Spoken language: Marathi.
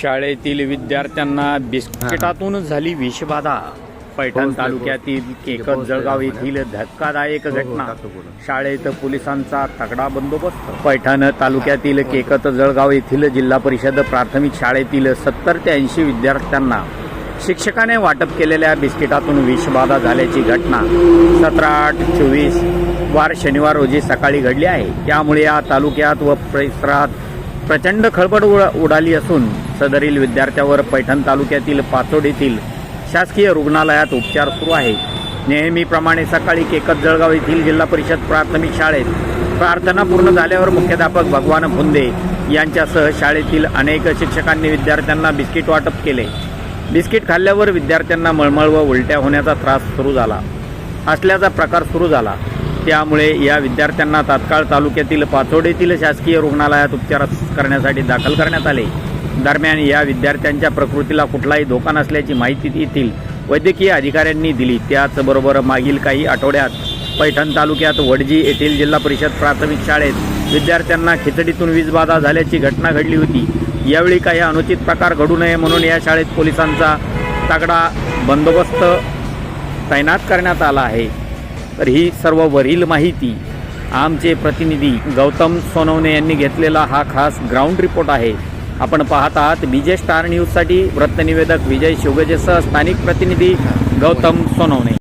शाळेतील विद्यार्थ्यांना बिस्किटातून झाली विषबाधा. पैठण पोहोचले, तालुक्यातील केकत पोहोचले जळगाव. येथील धक्कादायक हो, हो, घटना. शाळेत पोलिसांचा तगडा बंदोबस्त. पैठण तालुक्यातील केकत जळगाव येथील जिल्हा परिषद प्राथमिक शाळेतील सत्तर ते ऐंशी विद्यार्थ्यांना शिक्षकाने वाटप केलेल्या बिस्किटातून विषबाधा झाल्याची घटना. सतरा आठ चोवीस वार शनिवार रोजी सकाळी घडली आहे. त्यामुळे या तालुक्यात व परिसरात प्रचंड खळबळ उड- उडाली असून सदरील विद्यार्थ्यावर पैठण तालुक्यातील पाचोड येथील शासकीय रुग्णालयात उपचार सुरू आहे. नेहमीप्रमाणे सकाळी केकत जळगाव येथील जिल्हा परिषद प्राथमिक शाळेत प्रार्थना पूर्ण झाल्यावर मुख्याध्यापक भगवान फुंदे यांच्यासह शाळेतील अनेक शिक्षकांनी विद्यार्थ्यांना बिस्किट वाटप केले. बिस्किट खाल्ल्यावर विद्यार्थ्यांना मळमळ व उलट्या होण्याचा त्रास सुरू झाला. असल्याचा प्रकार सुरू झाला. त्यामुळे या विद्यार्थ्यांना तात्काळ तालुक्यातील पाचोड येथील शासकीय रुग्णालयात उपचार करण्यासाठी दाखल करण्यात आले. दरम्यान या विद्यार्थ्यांच्या प्रकृतीला कुठलाही धोका नसल्याची माहिती येथील वैद्यकीय अधिकाऱ्यांनी दिली. त्याचबरोबर मागील काही आठवड्यात पैठण तालुक्यात वडजी येथील जिल्हा परिषद प्राथमिक शाळेत विद्यार्थ्यांना खिचडीतून वीजबाधा झाल्याची घटना घडली होती. यावेळी काही अनुचित प्रकार घडू नये म्हणून या शाळेत पोलिसांचा तगडा बंदोबस्त तैनात करण्यात आला आहे. तर ही सर्व वरील माहिती आमचे प्रतिनिधी गौतम सोनवणे यांनी घेतलेला हा खास ग्राउंड रिपोर्ट आहे. आपण पाहत आहात बीजे स्टार न्यूजसाठी वृत्तनिवेदक विजय शिवगजेसह स्थानिक प्रतिनिधी गौतम सोनवणे.